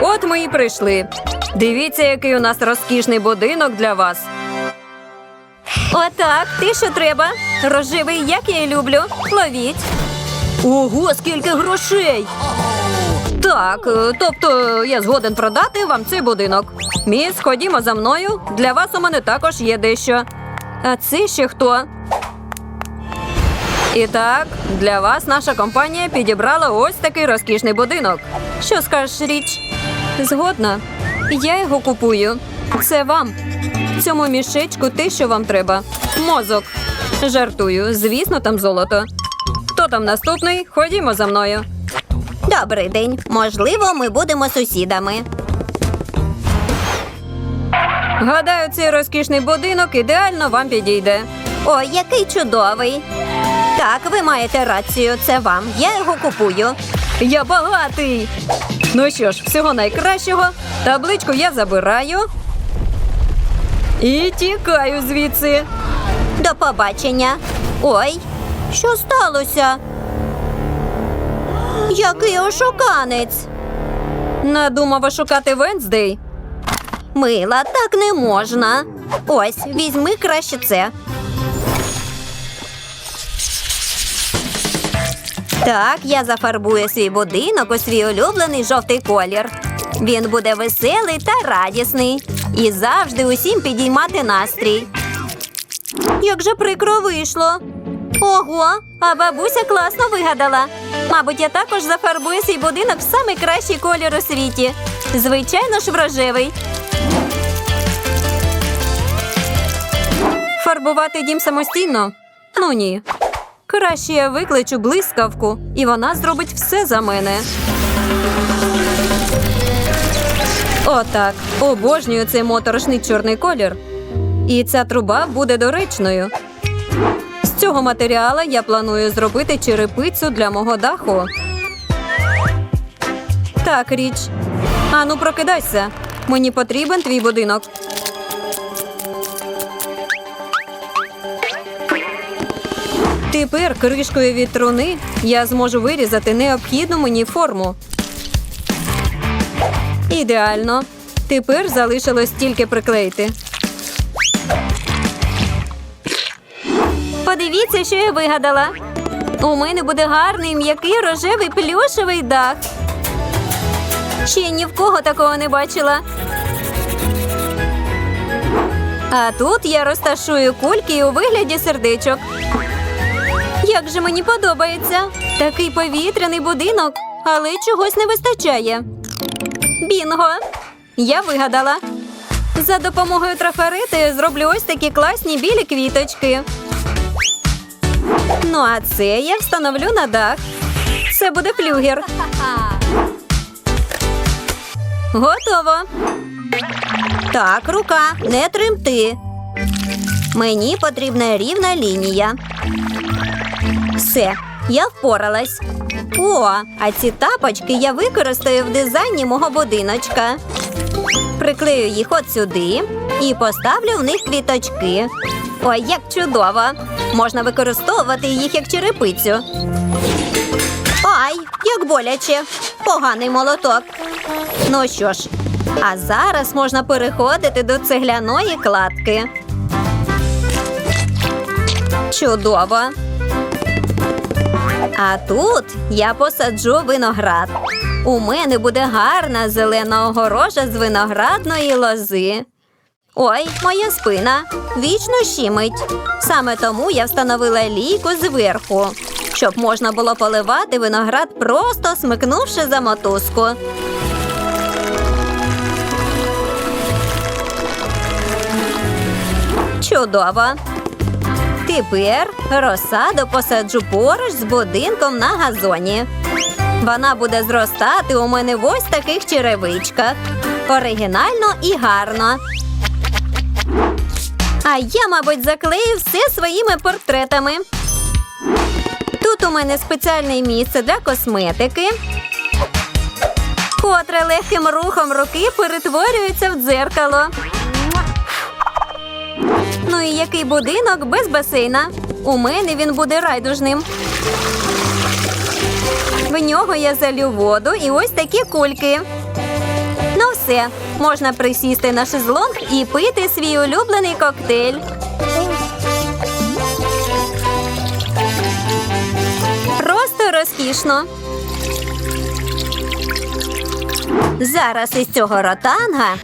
От ми і прийшли. Дивіться, який у нас розкішний будинок для вас. Отак, ти що треба? Рожевий, як я і люблю. Ловіть. Ого, скільки грошей! Так, е, тобто я згоден продати вам цей будинок. Міс, ходімо за мною. Для вас у мене також є дещо. А це ще хто? І так, для вас наша компанія підібрала ось такий розкішний будинок. Що скажеш, річ? Згодна. Я його купую. Це вам. В цьому мішечку те, що вам треба. Мозок. Жартую, звісно, там золото. Хто там наступний? Ходімо за мною. Добрий день. Можливо, ми будемо сусідами. Гадаю, цей розкішний будинок ідеально вам підійде. Ой, який чудовий. Так, ви маєте рацію, це вам. Я його купую. Я багатий. Ну що ж, всього найкращого. Табличку я забираю. І тікаю звідси. До побачення. Ой, що сталося? Який ошуканець. Надумав шукати Венздей. Мила, так не можна. Ось, візьми краще це. Так, я зафарбую свій будинок у свій улюблений жовтий колір. Він буде веселий та радісний. І завжди усім підіймати настрій. Як же прикро вийшло. Ого, а бабуся класно вигадала. Мабуть, я також зафарбую свій будинок в самий кращий колір у світі. Звичайно ж, в рожевий. Фарбувати дім самостійно? Ну ні. Краще я викличу блискавку, і вона зробить все за мене. Отак. Обожнюю цей моторошний чорний колір. І ця труба буде доречною. З цього матеріалу я планую зробити черепицю для мого даху. Так, річ. Ану, прокидайся. Мені потрібен твій будинок. Тепер кришкою від труни я зможу вирізати необхідну мені форму. Ідеально. Тепер залишилось тільки приклеїти. Подивіться, що я вигадала. У мене буде гарний м'який рожевий плюшевий дах. Ще ні в кого такого не бачила. А тут я розташую кульки у вигляді сердечок. Як же мені подобається. Такий повітряний будинок, але чогось не вистачає. Бінго! Я вигадала. За допомогою трафарети зроблю ось такі класні білі квіточки. Ну, а це я встановлю на дах. Це буде флюгер. Готово. Так, рука, не тремти. Мені потрібна рівна лінія. Все, я впоралась. О, а ці тапочки я використаю в дизайні мого будиночка. Приклею їх от сюди і поставлю в них квіточки. Ой, як чудово! Можна використовувати їх як черепицю. Ай, як боляче! Поганий молоток. Ну що ж, а зараз можна переходити до цегляної кладки. Чудово. А тут я посаджу виноград. У мене буде гарна зелена огорожа з виноградної лози. Ой, моя спина вічно щимить. Саме тому я встановила лійку зверху, щоб можна було поливати виноград, просто смикнувши за мотузку. Чудово. Тепер розсаду посаджу поруч з будинком на газоні. Вона буде зростати у мене в ось таких черевичках. Оригінально і гарно. А я, мабуть, заклею все своїми портретами. Тут у мене спеціальне місце для косметики, котре легким рухом руки перетворюється в дзеркало. Ну і який будинок без басейна? У мене він буде райдужним. В нього я залю воду і ось такі кульки. Ну все, можна присісти на шезлонг і пити свій улюблений коктейль. Просто розкішно. Зараз із цього ротанга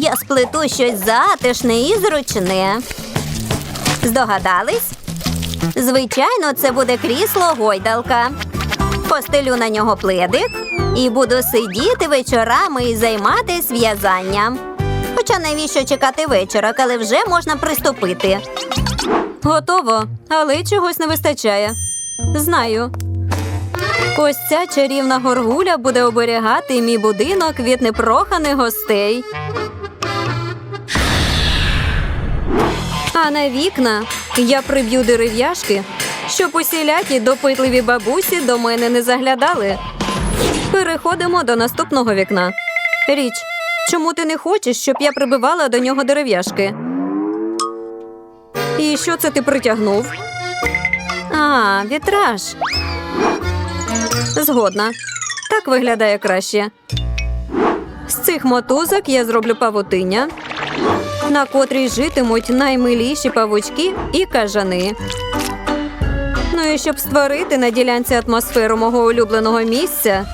я сплету щось затишне і зручне. Здогадались? Звичайно, це буде крісло гойдалка. Постелю на нього пледик і буду сидіти вечорами і займатися в'язанням. Хоча навіщо чекати вечора, коли вже можна приступити? Готово, але чогось не вистачає. Знаю. Ось ця чарівна горгуля буде оберігати мій будинок від непроханих гостей. А на вікна я приб'ю дерев'яшки, щоб усілякі допитливі бабусі до мене не заглядали. Переходимо до наступного вікна. Річ, чому ти не хочеш, щоб я прибивала до нього дерев'яшки? І що це ти притягнув? А, вітраж. Згодна. Так виглядає краще. З цих мотузок я зроблю павутиння, на котрій житимуть наймиліші павучки і кажани. Ну і щоб створити на ділянці атмосферу мого улюбленого місця,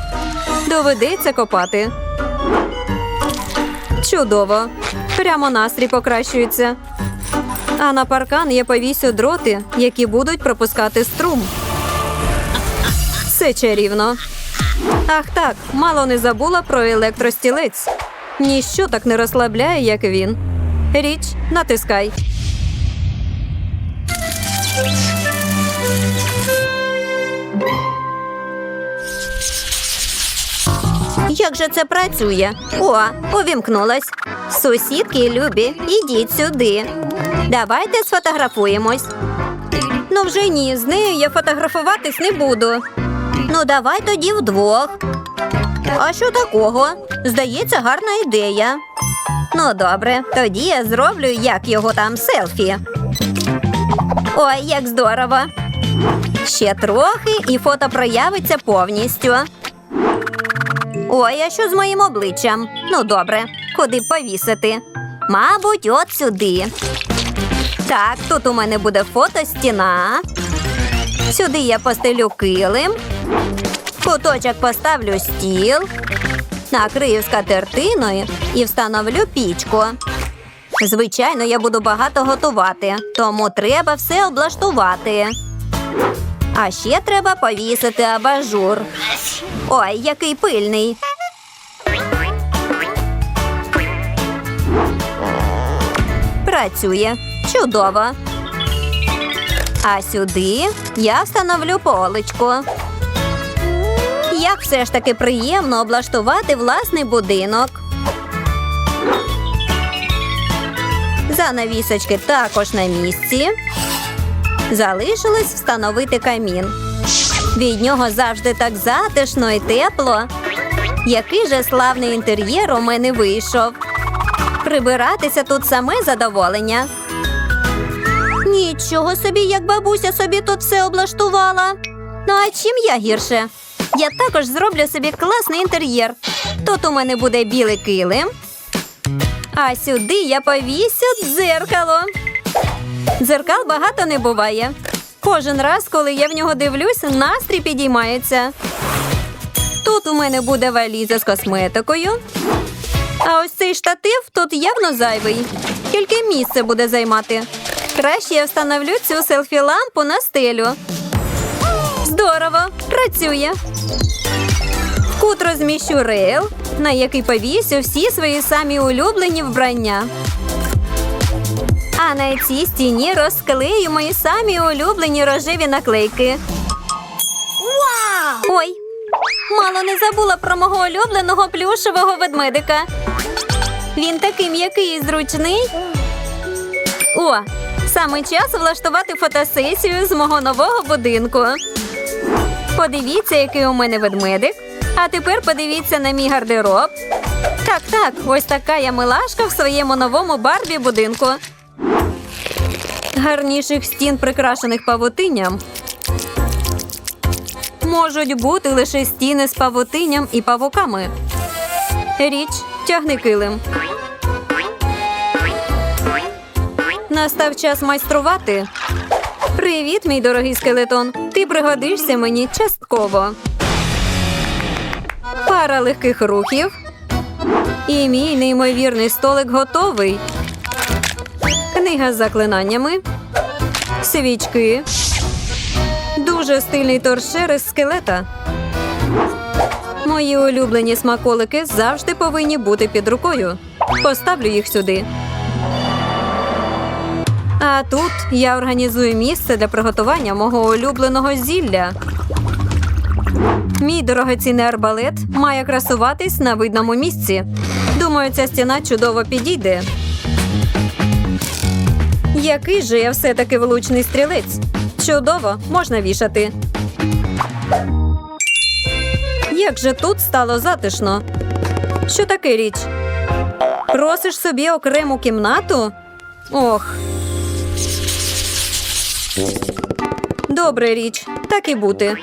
доведеться копати. Чудово. Прямо настрій покращується. А на паркан я повісю дроти, які будуть пропускати струм. Все чарівно. Ах так, мало не забула про електростілець. Ніщо так не розслабляє, як він. Річ, натискай. Як же це працює? О, увімкнулась. Сусідки любі, ідіть сюди. Давайте сфотографуємось. Ну вже ні, з нею я фотографуватись не буду. Ну, давай тоді вдвох. А що такого? Здається, гарна ідея. Ну, добре, тоді я зроблю, як його там селфі. Ой, як здорово. Ще трохи і фото проявиться повністю. Ой, а що з моїм обличчям? Ну, добре, куди повісити? Мабуть, от сюди. Так, тут у мене буде фотостіна. Сюди я постелю килим. Куточок поставлю стіл, накрию скатертиною і встановлю пічку. Звичайно, я буду багато готувати, тому треба все облаштувати. А ще треба повісити абажур. Ой, який пильний. Працює. Чудово. А сюди я встановлю поличку. Як все ж таки приємно облаштувати власний будинок. Занавісочки також на місці. Залишилось встановити камін. Від нього завжди так затишно і тепло. Який же славний інтер'єр у мене вийшов. Прибиратися тут саме задоволення. Нічого собі, як бабуся собі тут все облаштувала. Ну а чим я гірше? Я також зроблю собі класний інтер'єр. Тут у мене буде білий килим. А сюди я повісю дзеркало. Дзеркал багато не буває. Кожен раз, коли я в нього дивлюсь, настрій підіймається. Тут у мене буде валіза з косметикою. А ось цей штатив тут явно зайвий. Тільки місце буде займати. Краще я встановлю цю селфі-лампу на стелю. Здорово, працює. Кут розміщу рейл, на який повісю всі свої самі улюблені вбрання. А на цій стіні розклею мої самі улюблені рожеві наклейки. Ой, мало не забула про мого улюбленого плюшевого ведмедика. Він такий м'який і зручний. О, саме час влаштувати фотосесію з мого нового будинку. Подивіться, який у мене ведмедик. А тепер подивіться на мій гардероб. Так, так, ось така я милашка в своєму новому барбі будинку. Гарніших стін, прикрашених павутинням. Можуть бути лише стіни з павутинням і павуками. Річ, Тягни килим. Настав час майструвати. Привіт, мій дорогий скелетон. Ти пригодишся мені частково. Пара легких рухів. І мій неймовірний столик готовий. Книга з заклинаннями. Свічки. Дуже стильний торшер із скелета. Мої улюблені смаколики завжди повинні бути під рукою. Поставлю їх сюди. А тут я організую місце для приготування мого улюбленого зілля. Мій дорогоцінний арбалет має красуватись на видному місці. Думаю, ця стіна чудово підійде. Який же я все-таки влучний стрілець? Чудово, можна вішати. Як же тут стало затишно? Що таке річ? Просиш собі окрему кімнату? Ох. Добре річ, так і бути.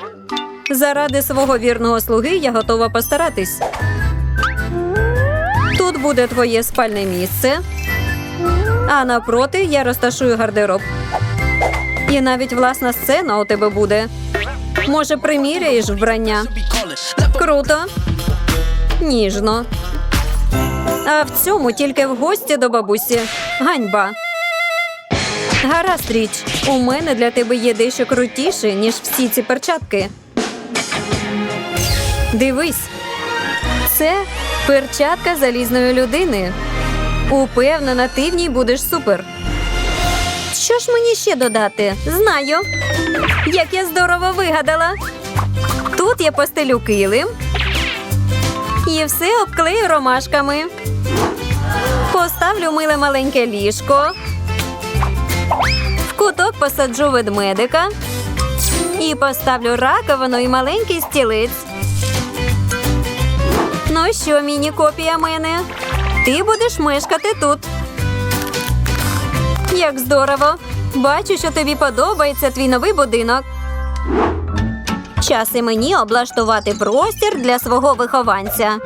Заради свого вірного слуги я готова постаратись. Тут буде твоє спальне місце, а напроти я розташую гардероб. І навіть власна сцена у тебе буде. Може, приміряєш вбрання? Круто. Ніжно. А в цьому тільки в гості до бабусі. Ганьба. Гаразд річ. У мене для тебе є дещо крутіше, ніж всі ці перчатки. Дивись. Це перчатка залізної людини. Упевнена, ти в ній будеш супер. Що ж мені ще додати? Знаю. Як я здорово вигадала. Тут я постелю килим і все обклею ромашками. Поставлю миле маленьке ліжко. Куток посаджу ведмедика. І поставлю раковину і маленький стілець. Ну що, міні-копія мене? Ти будеш мешкати тут. Як здорово! Бачу, що тобі подобається твій новий будинок. Час і мені облаштувати простір для свого вихованця.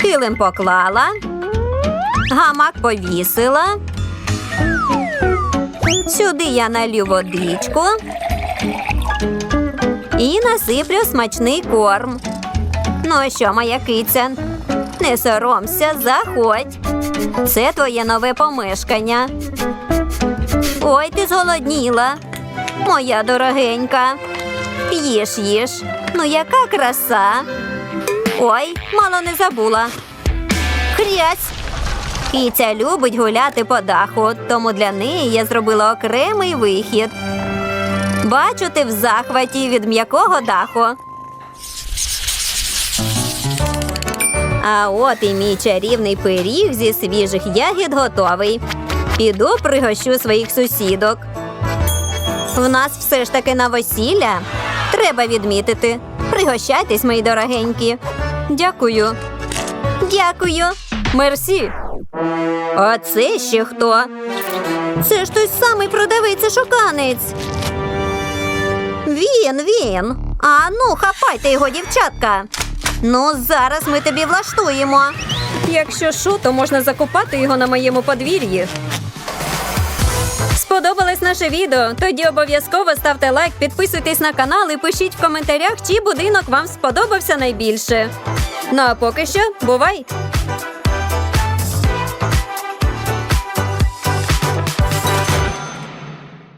Килим поклала, гамак повісила. Сюди я налью водичку і насиплю смачний корм. Ну що, моя киця? Не соромся, заходь. Це твоє нове помешкання. Ой, ти зголодніла. Моя дорогенька. Їж, їж. Ну, яка краса. Ой, мало не забула. Хрясь. Киця любить гуляти по даху, тому для неї я зробила окремий вихід. Бачу, ти в захваті від м'якого даху. А от і мій чарівний пиріг зі свіжих ягід готовий. Піду пригощу своїх сусідок. В нас все ж таки новосілля. Треба відмітити. Пригощайтесь, мої дорогенькі. Дякую. Дякую. Мерсі. А це ще хто? Це ж той самий продавець шуканець. Він, він. А ну, хапайте його, дівчатка. Ну, зараз ми тобі влаштуємо. Якщо що, то можна закопати його на моєму подвір'ї. Сподобалось наше відео? Тоді обов'язково ставте лайк, підписуйтесь на канал і пишіть в коментарях, чий будинок вам сподобався найбільше. Ну а поки що, бувай!